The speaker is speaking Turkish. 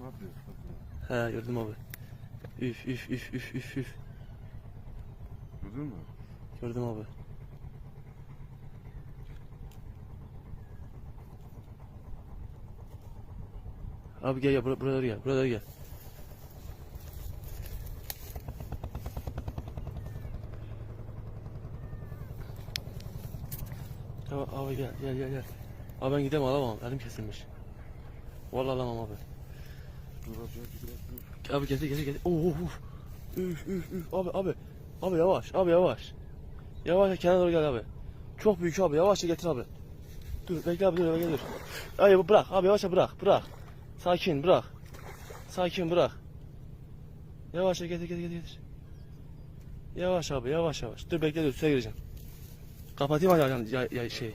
ne. He gördüm abi. Üf üf üf üf üf üf. Gördün mü? Gördüm abi. Abi gel gel bura, buralara gel. Buralara gel. Abi, abi gel gel gel gel. Abi ben gidemem alamam. Elim kesilmiş. Vallahi alamam abi. Abi getir getir getir. Oo, uf. Üf üf üf. Abi abi. Abi yavaş abi yavaş. Yavaş kenara doğru gel abi. Çok büyük abi yavaşça getir abi. Dur bekle abi dur bekle dur. Ay bırak abi yavaşça bırak bırak. Sakin bırak. Sakin bırak. Yavaşça getir getir getir. getir. Yavaş abi yavaş yavaş. Dur bekle dur suya gireceğim. Kapatayım hadi ya, ya şey.